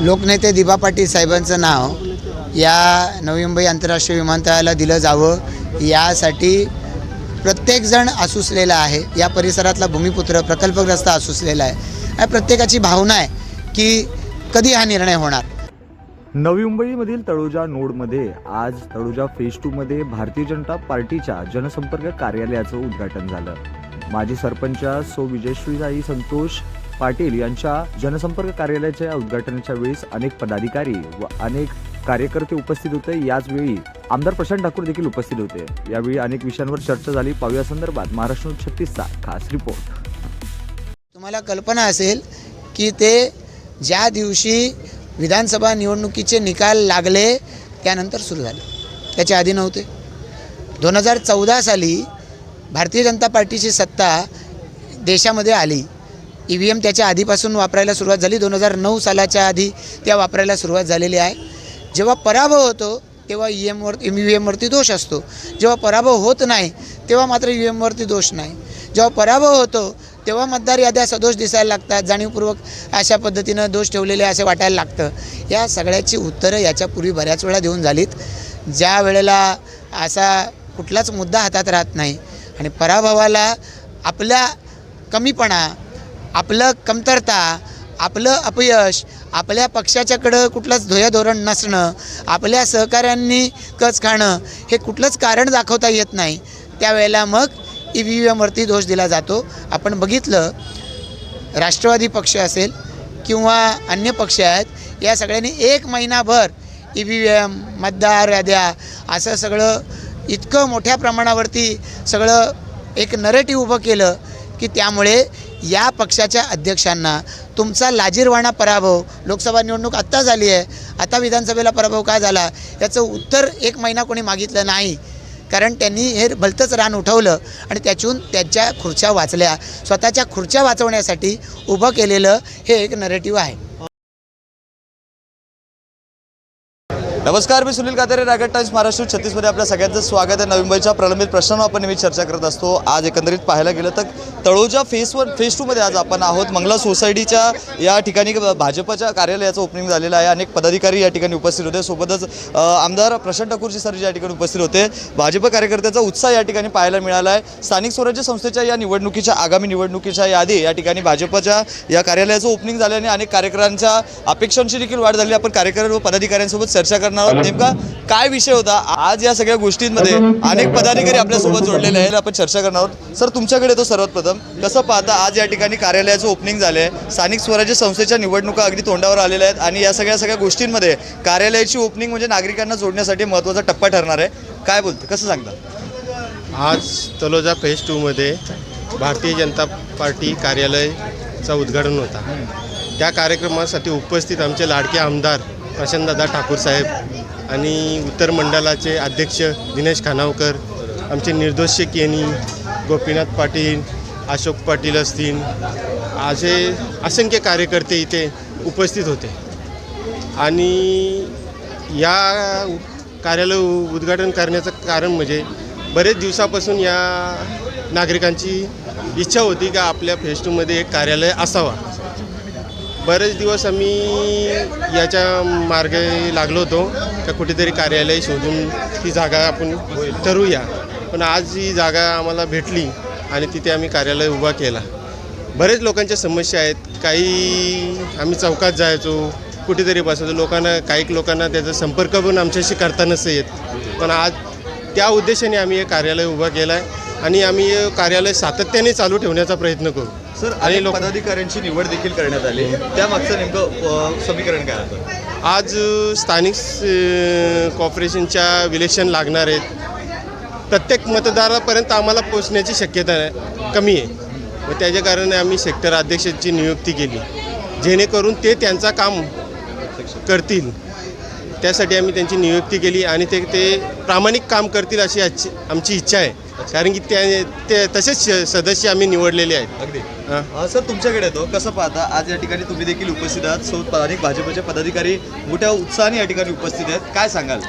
लोकनेते दिबा पाटील साहेबांचं नाव या नवी मुंबई आंतरराष्ट्रीय विमानतळाला दिलं जावं. यासाठी प्रत्येकजण आसुसलेला आहे. या परिसरातला भूमिपुत्र प्रकल्पग्रस्त आसुसलेला आहे. आणि प्रत्येकाची भावना आहे की कधी हा निर्णय होणार? नवी मुंबईमधील तळोजा नोडमध्ये आज तळोजा फेज टूमध्ये भारतीय जनता पार्टीच्या जनसंपर्क कार्यालयाचं उद्घाटन झालं. माजी सरपंच सो विजयश्रीताई संतोष पाटील यांच्या जनसंपर्क कार्यालयाच्या उद्घाटनाच्या वेळेस अनेक पदाधिकारी व अनेक कार्यकर्ते उपस्थित होते. याचवेळी आमदार प्रशांत ठाकूर देखील उपस्थित होते. यावेळी अनेक विषयांवर चर्चा झाली. पाहूया संदर्भात महाराष्ट्र छत्तीसचा खास रिपोर्ट. तुम्हाला कल्पना असेल की ते ज्या दिवशी विधानसभा निवडणुकीचे निकाल लागले त्यानंतर सुरू झाले. त्याच्या आधी नव्हते. दोन हजार चौदा साली भारतीय जनता पार्टीची सत्ता देशामध्ये आली. ई व्ही एम त्याच्या आधीपासून वापरायला सुरुवात झाली. दोन हजार नऊ सालाच्या आधी त्या वापरायला सुरुवात झालेली आहे. जेव्हा पराभव होतो तेव्हा ई एमवर ई व्ही एमवरती दोष असतो. जेव्हा पराभव होत नाही तेव्हा मात्र ई एमवरती दोष नाही. जेव्हा पराभव होतो तेव्हा मतदार याद्या सदोष दिसायला लागतात. जाणीवपूर्वक अशा पद्धतीनं दोष ठेवलेले असे वाटायला लागतं. या सगळ्याची उत्तरं याच्यापूर्वी बऱ्याच वेळा देऊन झालीत. ज्या वेळेला असा कुठलाच मुद्दा हातात राहत नाही आणि पराभवाला आपला कमीपणा आपलं कमतरता आपलं अपयश आपल्या पक्षाच्याकडं कुठलंच ध्येय धोरण नसणं आपल्या सहकाऱ्यांनी कच खाणं हे कुठलंच कारण दाखवता येत नाही. त्यावेळेला मग ई व्ही एमवरती दोष दिला जातो. आपण बघितलं राष्ट्रवादी पक्ष असेल किंवा अन्य पक्ष आहेत या सगळ्यांनी एक महिनाभर ई व्ही एम मतदार याद्या असं सगळं इतकं मोठ्या प्रमाणावरती सगळं एक नरेटिव्ह उभं केलं की त्यामुळे या पक्षाच्या अध्यक्षांना तुमचा लाजीरवाणा पराभव लोकसभा निवडणूक आत्ता झाली आहे आता विधानसभेला पराभव का झाला याचं उत्तर एक महिना कोणी मागितलं नाही. कारण त्यांनी हे भलतंच रान उठवलं आणि त्यातून त्यांच्या खुर्च्या वाचल्या. स्वतःच्या खुर्च्या वाचवण्यासाठी उभं केलेलं हे एक नरेटिव्ह आहे. नमस्कार मी सुनील कातारे रायगड टाइम्स महाराष्ट्र छत्तीसमध्ये आपल्या सगळ्यांचं स्वागत आहे. नवी मुंबईच्या प्रलंबित प्रश्नांवर आपण नेहमी चर्चा करत असतो. आज एकंदरीत पाहायला गेलं तर तळोजा फेस वन फेस टूमध्ये आज आपण आहोत. मंगला सोसायटीच्या या ठिकाणी भाजपच्या कार्यालयाचं ओपनिंग झालेलं आहे. अनेक पदाधिकारी या ठिकाणी उपस्थित होते. सोबतच आमदार प्रशांत ठाकूरजी सर या ठिकाणी उपस्थित होते. भाजप कार्यकर्त्याचा उत्साह या ठिकाणी पाहायला मिळाला आहे. स्थानिक स्वराज्य संस्थेच्या या निवडणुकीच्या आगामी निवडणुकीच्या यादी या ठिकाणी भाजपच्या या कार्यालयाचं ओपनिंग झाल्याने अनेक कार्यकर्त्यांच्या अपेक्षांची देखील वाढ झाली आपण कार्यकर्ते व पदाधिकाऱ्यांसोबत चर्चा करणार आहोत. नेमका काय विषय होता? आज या सगळ्या गोष्टींमध्ये अनेक पदाधिकारी आपल्यासोबत जोडलेले आहेत. आपण चर्चा करणार आहोत. सर तुमच्याकडे तो सर्वात प्रथम. कसं पाहता आज या ठिकाणी कार्यालयाचं ओपनिंग झालं आहे स्थानिक स्वराज्य संस्थेच्या निवडणुका अगदी तोंडावर आलेल्या आहेत आणि या सगळ्या सगळ्या गोष्टींमध्ये कार्यालयाची ओपनिंग म्हणजे नागरिकांना जोडण्यासाठी महत्त्वाचा टप्पा ठरणार आहे. काय बोलतं कसं सांगता? आज तलोजा फेज टूमध्ये भारतीय जनता पार्टी कार्यालयचा उद्घाटन होता. त्या कार्यक्रमासाठी उपस्थित आमचे लाडके आमदार प्रशांतदादा ठाकूर साहेब आणि उत्तर मंडळाचे अध्यक्ष दिनेश खानावकर आमचे निर्दोष केनी गोपीनाथ पाटील अशोक पाटील असतील असे असंख्य कार्यकर्ते इथे उपस्थित होते. आणि या कार्यालय उद्घाटन करण्याचं कारण म्हणजे बरेच दिवसापासून या नागरिकांची इच्छा होती का आपल्या फेस्टूमध्ये एक कार्यालय असावा. बरेच दिवस आम्ही याच्या मार्गे लागलो होतो. का कुठेतरी कार्यालय शोधून ती जागा आपण ठरवूया. पण आज ही जागा आम्हाला भेटली आणि तिथे आम्ही कार्यालय उभा केला. बरेच लोकांच्या समस्या आहेत. काही आम्ही चौकात जायचो. कुठेतरी बसायचो. लोकांना काही लोकांना त्याचा संपर्क पण आमच्याशी करता नसे येत. पण आज त्या उद्देशाने आम्ही हे कार्यालय उभा केलं आहे आणि आम्ही हे कार्यालय सातत्याने चालू ठेवण्याचा प्रयत्न करू. सर आणि लोक- पदाधिकाऱ्यांची निवड देखील करण्यात आली. त्यामागचं नेमकं समीकरण काय होतं? आज स्थानिक कॉर्पोरेशनच्या विलेक्शन लागणार आहेत. प्रत्येक मतदारापर्यंत आम्हाला पोचण्याची शक्यता कमी आहे. व त्याच्या कारणाने आम्ही सेक्टर अध्यक्षाची नियुक्ती केली. जेणेकरून ते त्यांचं काम करतील. त्यासाठी आम्ही त्यांची नियुक्ती केली आणि ते ते प्रामाणिक काम करतील अशी आमची इच्छा आहे. कारण की त्या ते तसेच श- सदस्य आम्ही निवडलेले आहेत. अगदी. हां. अ, सर तुमच्याकडे येतो कसं पाहता? आज या ठिकाणी तुम्ही देखील उपस्थित आहात. सो अनेक भाजपचे पदाधिकारी मोठ्या उत्साहाने या ठिकाणी उपस्थित आहेत. काय सांगाल?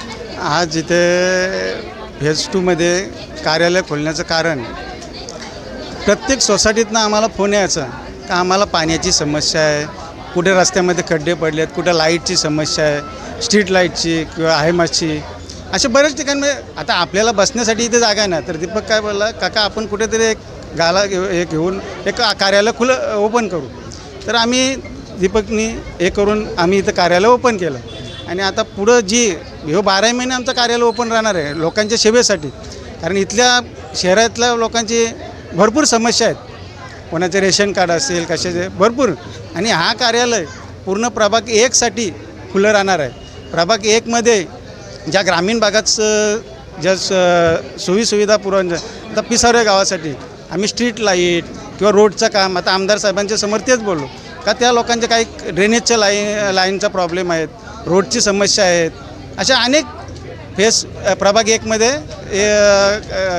आज इथे फेज टूमध्ये कार्यालय खोलण्याचं कारण प्रत्येक सोसायटीतनं आम्हाला फोन यायचा का आम्हाला पाण्याची समस्या आहे? कुठे रस्त्यामध्ये खड्डे पडले आहेत कुठे लाईटची समस्या आहे? स्ट्रीट लाईटची किंवा हायमासची अशा बऱ्याच ठिकाणी म्हणजे आता आपल्याला बसण्यासाठी इथे जागा आहे ना तर दीपक काय बोलला काका आपण कुठेतरी एक गाला घेऊ हे घेऊन एक कार्यालय खुलं ओपन करू. तर आम्ही दीपकनी हे करून आम्ही इथं कार्यालय ओपन केलं. आणि आता पुढं जी ह्यो बाराही महिने आमचं कार्यालय ओपन राहणार आहे लोकांच्या सेवेसाठी. कारण इथल्या शहरातल्या लोकांची भरपूर समस्या आहेत. कोणाचे रेशन कार्ड असेल कशाचे भरपूर. आणि हा कार्यालय पूर्ण प्रभाग एकसाठी खुलं राहणार आहे. प्रभाग एकमध्ये ज्या ग्रामीण भागात स- ज्या स- सोयीसुविधा पुरवण आता पिसारे गावासाठी आम्ही स्ट्रीट लाइट किंवा रोडचं काम आता आमदार साहेबांच्या समोर तेच बोललो. का त्या लोकांचे काही ड्रेनेजच्या लाईन लाईनचा प्रॉब्लेम आहेत रोडची समस्या आहेत. अशा अनेक फेस प्रभाग एकमध्ये ए,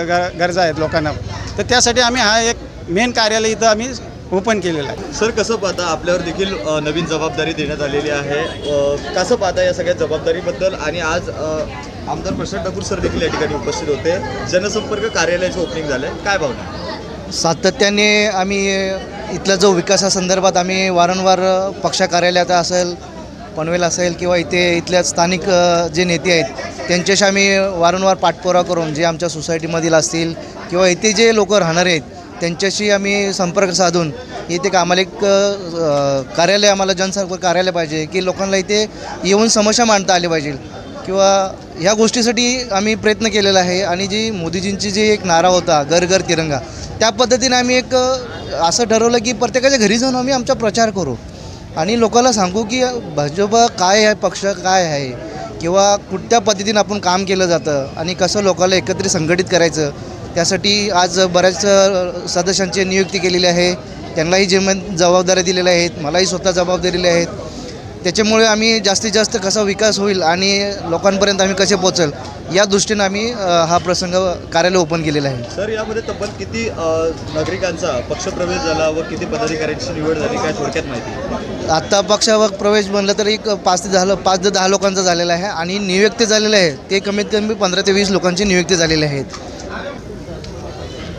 ग- गरजा आहेत लोकांना. तर त्यासाठी आम्ही हा एक मेन कार्यालय इथं आम्ही ओपन केलेलं आहे. सर कसं पाहता आपल्यावर देखील अ, नवीन जबाबदारी देण्यात आलेली आहे? अ, कसं पाहता या सगळ्या जबाबदारीबद्दल? आणि आज अ, आमदार प्रशांत ठाकूर सर देखील या ठिकाणी उपस्थित होते. जनसंपर्क कार्यालयाचं ओपनिंग झालं. काय भावना? सातत्याने आम्ही इथला जो विकासासंदर्भात आम्ही वारंवार पक्ष कार्यालयात असेल पनवेल असेल किंवा इथे इथल्या स्थानिक अ, जे नेते आहेत त्यांच्याशी आम्ही वारंवार पाठपुरावा करून जे आमच्या सोसायटीमधील असतील किंवा इथे जे लोक राहणारे आहेत त्यांच्याशी आम्ही संपर्क साधून इथे एक आम्हाला एक कार्यालय आम्हाला जनसंपर्क कार्यालय पाहिजे की लोकांना इथे येऊन समस्या मांडता आली पाहिजे. किंवा ह्या गोष्टीसाठी आम्ही प्रयत्न केलेला आहे. आणि जी मोदीजींची जी एक नारा होता घर घर तिरंगा त्या पद्धतीने आम्ही एक असं ठरवलं की प्रत्येकाच्या घरी जाऊन आम्ही आमचा प्रचार करू. आणि लोकांना सांगू की भाजप काय आहे पक्ष काय आहे? किंवा कुठल्या पद्धतीने आपण काम केलं जातं? आणि कसं लोकांना एकत्रित संघटित करायचं? त्यासाठी आज बऱ्याच सदस्यांची नियुक्ती केलेली आहे. त्यांनाही जिम्मे जबाबदाऱ्या दिलेल्या आहेत मलाही स्वतः जबाबदारी आहेत. त्याच्यामुळे आम्ही जास्तीत जास्त कसा विकास होईल आणि लोकांपर्यंत आम्ही कसे पोचल या दृष्टीनं आम्ही हा प्रसंग कार्यालय ओपन केलेला आहे. सर यामध्ये तब्बल किती नागरिकांचा पक्षप्रवेश झाला व किती पदाधिकाऱ्यांची निवड झाली काय थोडक्यात माहिती? आत्ता पक्षावर प्रवेश बनलं तर एक पाच ते दहा पाच ते दहा लोकांचा झालेला आहे आणि नियुक्ती झालेले आहे. ते कमीत कमी पंधरा ते वीस लोकांची नियुक्ती झालेली आहेत.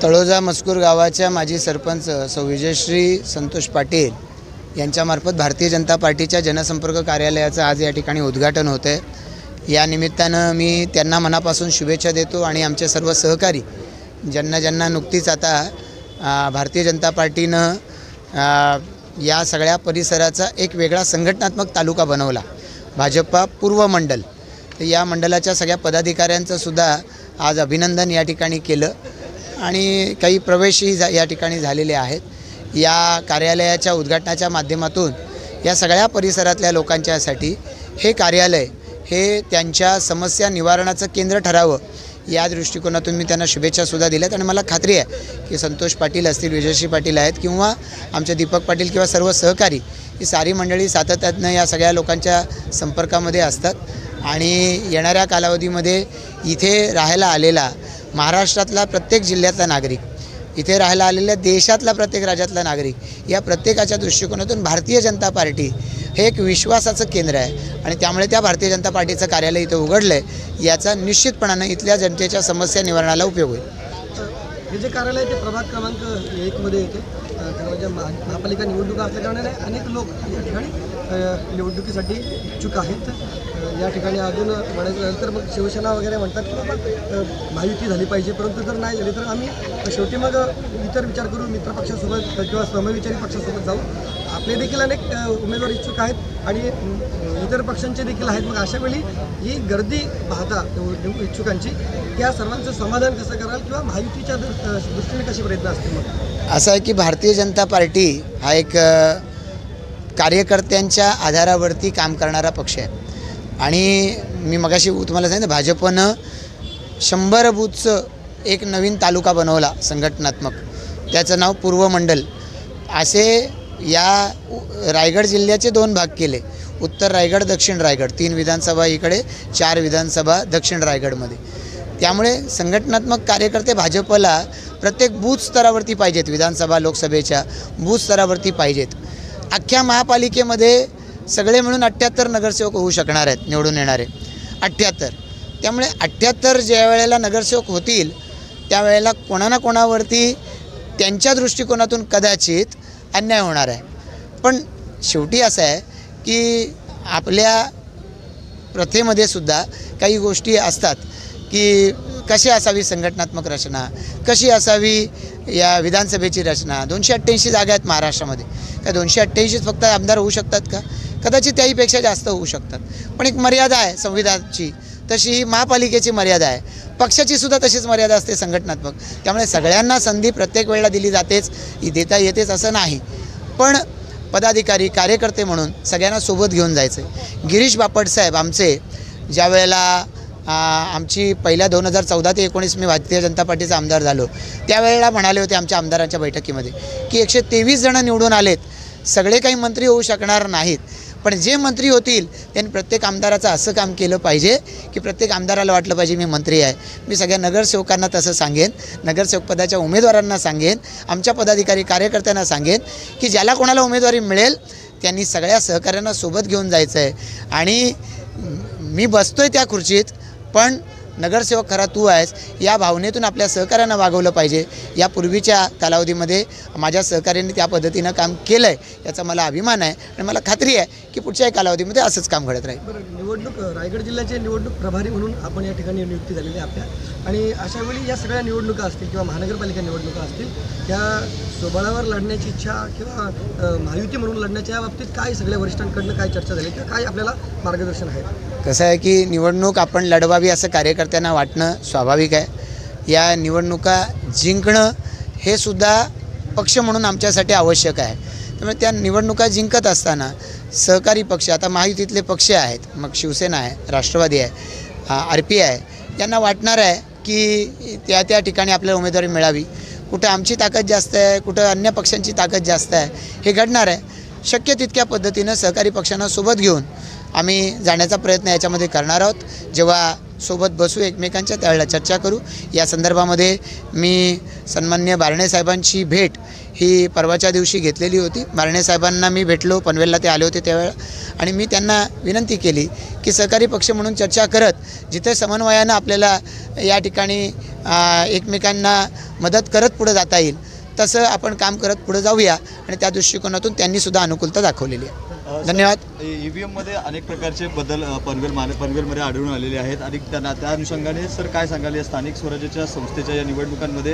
तळोजा मस्कूर गावाच्या माजी सरपंच सौ विजयश्री संतोष पाटील यांच्यामार्फत भारतीय जनता पार्टीच्या जनसंपर्क कार्यालयाचं आज या ठिकाणी उद्घाटन होतं आहे या निमित्तानं मी त्यांना मनापासून शुभेच्छा देतो आणि आमचे सर्व सहकारी ज्यांना ज्यांना नुकतीच आता भारतीय जनता पार्टीनं या सगळ्या परिसराचा एक वेगळा संघटनात्मक तालुका बनवला. भाजपा पूर्व मंडल. तर या मंडलाच्या सगळ्या पदाधिकाऱ्यांचं सुद्धा आज अभिनंदन या ठिकाणी केलं. आणि काही प्रवेशही जा या ठिकाणी झालेले आहेत. या कार्यालयाच्या उद्घाटनाच्या माध्यमातून या सगळ्या परिसरातल्या लोकांच्यासाठी हे कार्यालय हे त्यांच्या समस्या निवारणाचं केंद्र ठरावं या दृष्टिकोनातून मी त्यांना शुभेच्छासुद्धा दिल्यात. आणि मला खात्री आहे की संतोष पाटील असतील विजयश्री पाटील आहेत किंवा आमचे दीपक पाटील किंवा सर्व सहकारी ही सारी मंडळी सातत्यानं या सगळ्या लोकांच्या संपर्कामध्ये असतात. आणि येणाऱ्या कालावधीमध्ये इथे राहायला आलेला महाराष्ट्रातला प्रत्येक जिल्ह्यातला नागरिक इथे राहायला आलेल्या देशातला प्रत्येक राज्यातला नागरिक या प्रत्येकाच्या दृष्टिकोनातून भारतीय जनता पार्टी हे एक विश्वासाचं केंद्र आहे. आणि त्यामुळे त्या भारतीय जनता पार्टीचं कार्यालय इथं उघडलं आहे याचा निश्चितपणानं इथल्या जनतेच्या समस्या निवारणाला उपयोग होईल. हे जे कार्यालय ते प्रभाग क्रमांक एकमध्ये येते. महापालिका निवडणुका असल्याकारणाने अनेक लोक या ठिकाणी निवडणुकीसाठी इच्छुक आहेत. या ठिकाणी अजून म्हणायचं मग शिवसेना वगैरे म्हणतात की बाबा महायुती झाली पाहिजे परंतु जर नाही झाली तर आम्ही शेवटी मग इतर विचार करू मित्रपक्षासोबत किंवा समविचारी पक्षासोबत जाऊ. आपले देखील अनेक उमेदवार इच्छुक आहेत आणि इतर पक्षांचे देखील आहेत. मग अशा वेळी ही गर्दी पाहता इच्छुकांची त्या सर्वांचं समाधान कसं कराल किंवा महायुतीच्या दृष्टीने कसे प्रयत्न असतील मग? असं आहे की भारतीय जनता पार्टी हा एक कार्यकर्त्यांच्या आधारावरती काम करणारा पक्ष आहे. आणि मी मगाशी तुम्हाला सांगितलं भाजपनं शंभर बूथचं एक नवीन तालुका बनवला संघटनात्मक. त्याचं नाव पूर्व मंडल. असे या रायगड जिल्ह्याचे दोन भाग केले. उत्तर रायगड दक्षिण रायगड. तीन विधानसभा इकडे चार विधानसभा दक्षिण रायगडमध्ये. त्यामुळे संघटनात्मक कार्यकर्ते भाजपला प्रत्येक बूथ स्तरावरती पाहिजेत. विधानसभा लोकसभेच्या बूथ स्तरावरती पाहिजेत. अख्ख्या महापालिकेमध्ये सगळे मिळून अठ्ठ्याहत्तर नगरसेवक होऊ शकणार आहेत निवडून येणारे. अठ्ठ्याहत्तर त्यामुळे अठ्ठ्याहत्तर ज्या वेळेला नगरसेवक होतील त्यावेळेला कोणा ना कोणावरती त्यांच्या दृष्टिकोनातून कदाचित अन्याय होणार आहे. पण शेवटी असं आहे की आपल्या प्रथेमध्ये सुद्धा काही गोष्टी असतात की कशी असावी संघटनात्मक रचना कशी असावी या विधानसभेची रचना दोनशे अठ्ठ्याऐंशी जागा आहेत महाराष्ट्रामध्ये. का दोनशे अठ्ठ्याऐंशीच फक्त आमदार होऊ शकतात का? कदाचित त्याहीपेक्षा जास्त होऊ शकतात. पण एक मर्यादा आहे संविधानाची. तशी ही महापालिकेची मर्यादा आहे. पक्षाची सुद्धा तशीच मर्यादा असते संघटनात्मक. त्यामुळे सगळ्यांना संधी प्रत्येक वेळेला दिली जातेच ही देता येतेच असं नाही. पण पदाधिकारी कार्यकर्ते म्हणून सगळ्यांना सोबत घेऊन जायचं गिरीश बापट साहेब आमचे ज्या वेळेला आमची पहिल्या दोन हजार चौदा ते एकोणीस मी भारतीय जनता पार्टीचा आमदार झालो त्यावेळेला म्हणाले होते आमच्या आमदारांच्या बैठकीमध्ये की एकशे तेवीस जणं निवडून आलेत. सगळे काही मंत्री होऊ शकणार नाहीत. पण जे मंत्री होतील त्यांनी प्रत्येक आमदाराचं असं काम केलं पाहिजे की प्रत्येक आमदाराला वाटलं पाहिजे मी मंत्री आहे. मी सगळ्या नगरसेवकांना तसं सांगेन नगरसेवक पदाच्या उमेदवारांना सांगेन आमच्या पदाधिकारी कार्यकर्त्यांना सांगेन की ज्याला कोणाला उमेदवारी मिळेल त्यांनी सगळ्या सहकाऱ्यांना सोबत घेऊन जायचं आहे आणि मी बसतो आहे त्या खुर्चीत पण नगरसेवक खरा तू आहेस या भावनेतून आपल्या सहकाऱ्यांना वागवलं पाहिजे. या पूर्वीच्या कालावधीमध्ये माझ्या सहकाऱ्यांनी त्या पद्धतीनं काम केलं आहे याचा मला अभिमान आहे आणि मला खात्री आहे की पुढच्याही कालावधीमध्ये असंच काम घडत राहील. बरं निवडणूक रायगड जिल्ह्याचे निवडणूक प्रभारी म्हणून आपण या ठिकाणी नियुक्ती झालेली आहे आपल्या. आणि अशा वेळी या सगळ्या निवडणुका असतील किंवा महानगरपालिका निवडणुका असतील त्या स्वबळावर लढण्याची इच्छा किंवा महायुती म्हणून लढण्याच्या बाबतीत काय सगळ्या वरिष्ठांकडनं काय चर्चा झाली किंवा काय आपल्याला मार्गदर्शन आहे? कसं आहे की निवडणूक आपण लढवावी असं कार्यकर्त्यांना वाटणं स्वाभाविक आहे. या निवडणुका जिंकणं हे सुद्धा पक्ष म्हणून आमच्यासाठी आवश्यक आहे. त्यामुळे त्या निवडणुका जिंकत असताना सहकारी पक्ष आता महायुतीतले पक्ष आहेत मग शिवसेना आहे राष्ट्रवादी आहे आर पी आहे यांना वाटणार आहे की त्या त्या ठिकाणी आपल्याला उमेदवारी मिळावी. कुठं आमची ताकद जास्त आहे कुठं अन्य पक्षांची ताकद जास्त आहे हे घडणार आहे. शक्य तितक्या पद्धतीनं सहकारी पक्षांना सोबत घेऊन आम्ही जाण्याचा प्रयत्न याच्यामध्ये करणार आहोत. जेव्हा सोबत बसू एकमेकांच्या त्यावेळेला चर्चा करू. या संदर्भामध्ये मी सन्मान्य बारणे साहेबांची भेट ही परवाच्या दिवशी घेतलेली होती. बारणे साहेबांना मी भेटलो पनवेलला ते आले होते त्यावेळेला. आणि मी त्यांना विनंती केली की सहकारी पक्ष म्हणून चर्चा करत जिथे समन्वयानं आपल्याला या ठिकाणी एकमेकांना मदत करत पुढे जाता येईल तसं आपण काम करत पुढे जाऊया. आणि त्या दृष्टिकोनातून त्यांनीसुद्धा अनुकूलता दाखवलेली आहे. धन्यवाद. ईव्हीएममध्ये अनेक प्रकारचे बदल पनवेल मान पनवेलमध्ये आढळून आलेले आहेत. आणि त्यांना त्या अनुषंगाने सर काय सांगाल? या स्थानिक स्वराज्याच्या संस्थेच्या या निवडणुकांमध्ये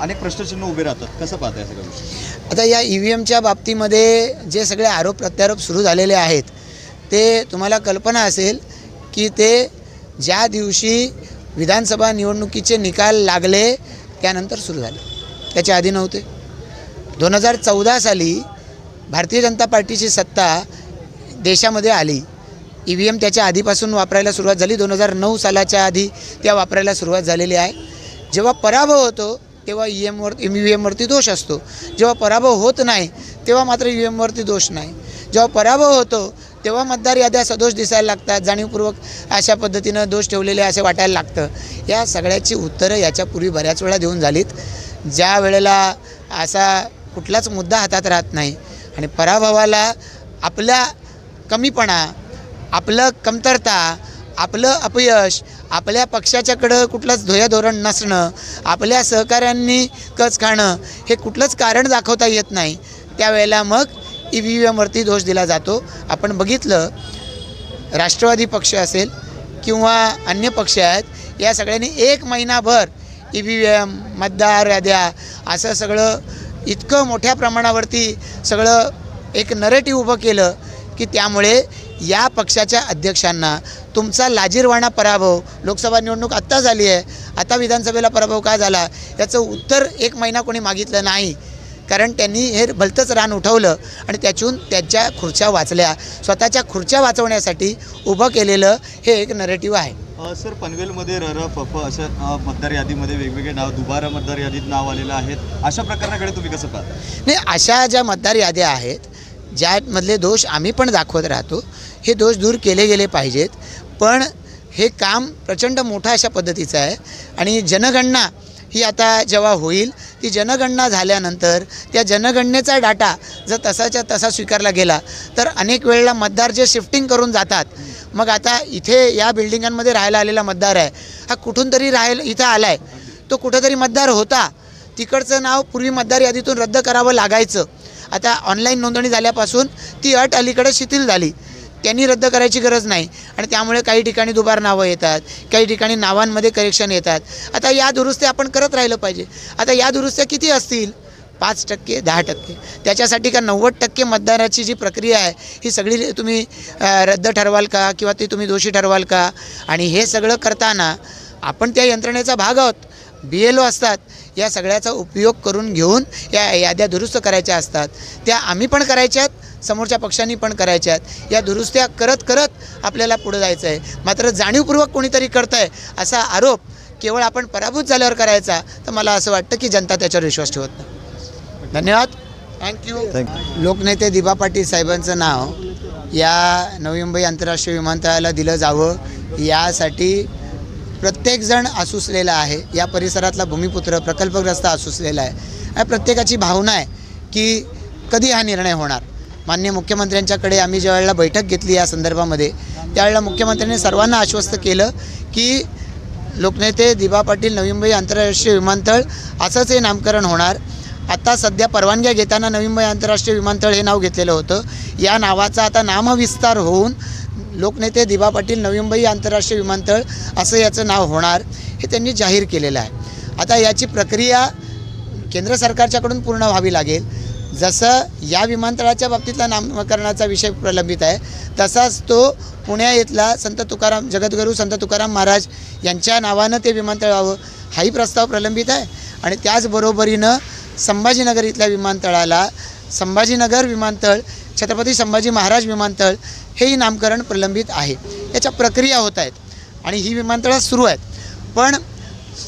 अनेक प्रश्नचिन्ह उभे राहतात. कसं पाहता या सगळ्या गोष्टी? आता या ई व्ही एमच्या बाबतीमध्ये जे सगळे आरोप प्रत्यारोप सुरू झालेले आहेत ते तुम्हाला कल्पना असेल की ते ज्या दिवशी विधानसभा निवडणुकीचे निकाल लागले त्यानंतर सुरू झाले. त्याच्या आधी नव्हते. दोन हजार चौदा साली भारतीय जनता पार्टीची सत्ता देशामध्ये आली. ई व्ही एम त्याच्या आधीपासून वापरायला सुरुवात झाली. दोन हजार नऊ सालाच्या आधी त्या वापरायला सुरुवात झालेली आहे. जेव्हा पराभव होतो तेव्हा ई एमवर ई व्ही एमवरती दोष असतो. जेव्हा पराभव होत नाही तेव्हा मात्र ई व्ही एमवरती दोष नाही. जेव्हा पराभव होतो तेव्हा मतदार याद्या सदोष दिसायला लागतात. जाणीवपूर्वक अशा पद्धतीनं दोष ठेवलेले असे वाटायला लागतं. या सगळ्याची उत्तरं याच्यापूर्वी बऱ्याच वेळा देऊन झालीत. ज्या वेळेला असा कुठलाच मुद्दा हातात राहत नाही आणि पराभवाला आपला कमीपणा आपलं कमतरता आपलं अपयश आपल्या पक्षाच्याकडं कुठलंच ध्येय धोरण नसणं आपल्या सहकाऱ्यांनी कच खाणं हे कुठलंच कारण दाखवता येत नाही. त्यावेळेला मग ई व्ही एमवरती दोष दिला जातो. आपण बघितलं राष्ट्रवादी पक्ष असेल किंवा अन्य पक्ष आहेत या सगळ्यांनी एक महिनाभर ई व्ही एम मतदार याद्या असं सगळं इतकं मोठ्या प्रमाणावरती सगळं एक नरेटिव्ह उभं केलं की त्यामुळे या पक्षाच्या अध्यक्षांना तुमचा लाजीरवाणा पराभव लोकसभा निवडणूक आत्ता झाली आहे आता विधानसभेला पराभव का झाला याचं उत्तर एक महिना कोणी मागितलं नाही. कारण त्यांनी हे भलतंच रान उठवलं आणि त्यातून त्यांच्या खुर्च्या वाचल्या. स्वतःच्या खुर्च्या वाचवण्यासाठी उभं केलेलं हे एक नरेटिव्ह आहे. सर पनवेलमध्ये र र फ अशा मतदार यादीमध्ये वेगवेगळे नाव दुबारा मतदार यादीत नाव आलेलं आहेत. अशा प्रकरणाकडे तुम्ही कसं पाहता? नाही अशा ज्या मतदार याद्या आहेत ज्यामधले दोष आम्ही पण दाखवत राहतो. हे दोष दूर केले गेले पाहिजेत. पण हे काम प्रचंड मोठं अशा पद्धतीचं आहे. आणि जनगणना ही आता जेव्हा होईल ती जनगणना झाल्यानंतर त्या जनगणनेचा डाटा जर तसाच्या तसा स्वीकारला गेला तर अनेक वेळेला मतदार जे शिफ्टिंग करून जातात मग आता इथे या बिल्डिंगांमध्ये राहायला आलेला मतदार आहे. हा कुठून तरी राहायला इथं आला आहे तो कुठंतरी मतदार होता. तिकडचं नाव पूर्वी मतदार यादीतून रद्द करावं लागायचं. आता ऑनलाईन नोंदणी झाल्यापासून ती अट अलीकडे शिथिल झाली. त्यांनी रद्द करायची गरज नाही. आणि त्यामुळे काही ठिकाणी दुबार नावं येतात. काही ठिकाणी नावांमध्ये करेक्शन येतात. आता या दुरुस्त्या आपण करत राहिलं पाहिजे. आता या दुरुस्त्या किती असतील? पाच टक्के दहा टक्के. त्याच्यासाठी का नव्वद टक्के मतदाराची जी प्रक्रिया आहे ही सगळी तुम्ही रद्द ठरवाल का किंवा ती तुम्ही दोषी ठरवाल का? आणि हे सगळं करताना आपण त्या यंत्रणेचा भाग आहोत. बी एल ओ असतात या सगळ्याचा उपयोग करून घेऊन या याद्या दुरुस्त करायच्या असतात. त्या आम्ही पण करायच्यात समोरच्या पक्षांनी पण करायच्यात या दुरुस्त्या करत करत आपल्याला पुढं जायचं आहे मात्र जाणीवपूर्वक कोणीतरी करतं आहे असा आरोप केवळ आपण पराभूत झाल्यावर करायचा तर मला असं वाटतं की जनता त्याच्यावर विश्वास ठेवत नाही. धन्यवाद. थँक्यू लोकनेते दिबा पाटील साहेबांचं नाव या नवी मुंबई आंतरराष्ट्रीय विमानतळाला दिलं जावं. यासाठी प्रत्येकजण आसुसलेला आहे. या परिसरातला भूमिपुत्र प्रकल्पग्रस्त आसुसलेला आहे. आणि प्रत्येकाची भावना आहे की कधी हा निर्णय होणार? माननीय मुख्यमंत्र्यांच्याकडे आम्ही ज्या वेळेला बैठक घेतली या संदर्भामध्ये त्यावेळेला मुख्यमंत्र्यांनी सर्वांना आश्वस्त केलं की लोकनेते दिबा पाटील नवी मुंबई आंतरराष्ट्रीय विमानतळ असंच हे नामकरण होणार. आता सध्या परवानग्या घेताना नवी मुंबई आंतरराष्ट्रीय विमानतळ हे नाव घेतलेलं होतं. या नावाचा आता नामविस्तार होऊन लोकनेते दिबा पाटील नवी मुंबई आंतरराष्ट्रीय विमानतळ असं याचं नाव होणार हे त्यांनी जाहीर केलेलं आहे. आता याची प्रक्रिया केंद्र सरकारच्याकडून पूर्ण व्हावी लागेल. जसं या विमानतळाच्या बाबतीतला नामकरणाचा विषय प्रलंबित आहे तसाच तो पुण्या येथला संत तुकाराम जगद्गुरू संत तुकाराम महाराज यांच्या नावानं ते विमानतळ व्हावं हाही प्रस्ताव प्रलंबित आहे. आणि त्याचबरोबरीनं संभाजीनगर इथल्या विमानतळाला संभाजीनगर विमानतळ छत्रपती संभाजी महाराज विमानतळ हेही नामकरण प्रलंबित आहे. याच्या प्रक्रिया होत आहेत आणि ही विमानतळं सुरू आहेत. पण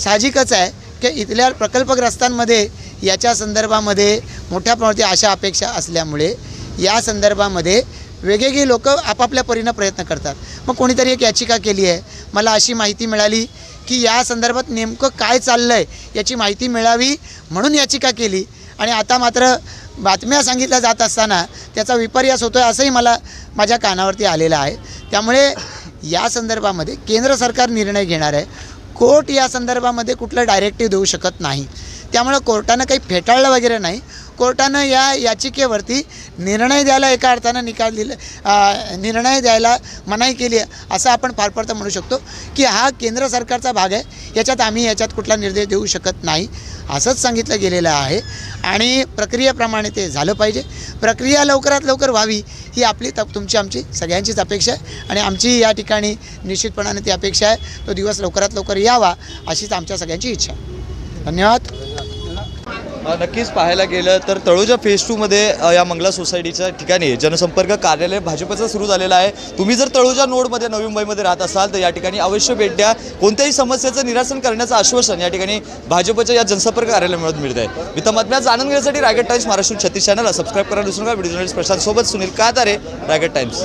साहजिकच आहे की इथल्या प्रकल्पग्रस्तांमध्ये याच्या संदर्भामध्ये मोठ्या प्रमाणात अशा अपेक्षा असल्यामुळे या संदर्भामध्ये वेगवेगळी लोकं आपापल्या परीनं प्रयत्न करतात. मग कोणीतरी एक याचिका केली आहे. मला अशी माहिती मिळाली की या संदर्भात नेमकं काय चाललं आहे याची माहिती मिळावी म्हणून याचिका केली. आणि आता मात्र बातम्या सांगितल्या जात असताना त्याचा विपर्यास होतो आहे असंही मला माझ्या कानावरती आलेलं आहे. त्यामुळे या संदर्भामध्ये केंद्र सरकार निर्णय घेणार आहे. कोर्ट या संदर्भामध्ये कुठलं डायरेक्टिव्ह देऊ शकत नाही. त्यामुळं कोर्टानं काही फेटाळलं वगैरे नाही. कोर्टानं या याचिकेवरती निर्णय द्यायला एका अर्थानं निकाल दिला निर्णय द्यायला मनाई केली आहे असं आपण फार पडता म्हणू शकतो की हा केंद्र सरकारचा भाग आहे याच्यात आम्ही याच्यात कुठला निर्देश देऊ शकत नाही असंच सांगितलं गेलेलं आहे. आणि प्रक्रियेप्रमाणे ते झालं पाहिजे. प्रक्रिया लवकरात लवकर व्हावी ही आपली तप तुमची आमची सगळ्यांचीच अपेक्षा आहे आणि आमची या ठिकाणी निश्चितपणाने ती अपेक्षा आहे तो दिवस लवकरात लवकर यावा अशीच आमच्या सगळ्यांची इच्छा आहे. धन्यवाद. नक्कीच पाहायला गेलं तर तळोजा फेज टूमध्ये या मंगला सोसायटीच्या ठिकाणी जनसंपर्क कार्यालय भाजपचं सुरू झालेलं आहे. तुम्ही जर तळोजा नोडमध्ये नवी मुंबईमध्ये राहत असाल तर या ठिकाणी अवश्य भेट द्या. कोणत्याही समस्येचं निरासन करण्याचं आश्वासन या ठिकाणी भाजपच्या या जनसंपर्क कार्यालयामधून मिळत आहे. मी तर जाणून घेण्यासाठी रायगड टाइम्स महाराष्ट्र छत्तीस चॅनलला सबस्क्राईब करा. दुसरं का व्हिडिओ जर्नलिस्ट प्रशांत सोबत सुनील कातारे रायगड टाइम्स.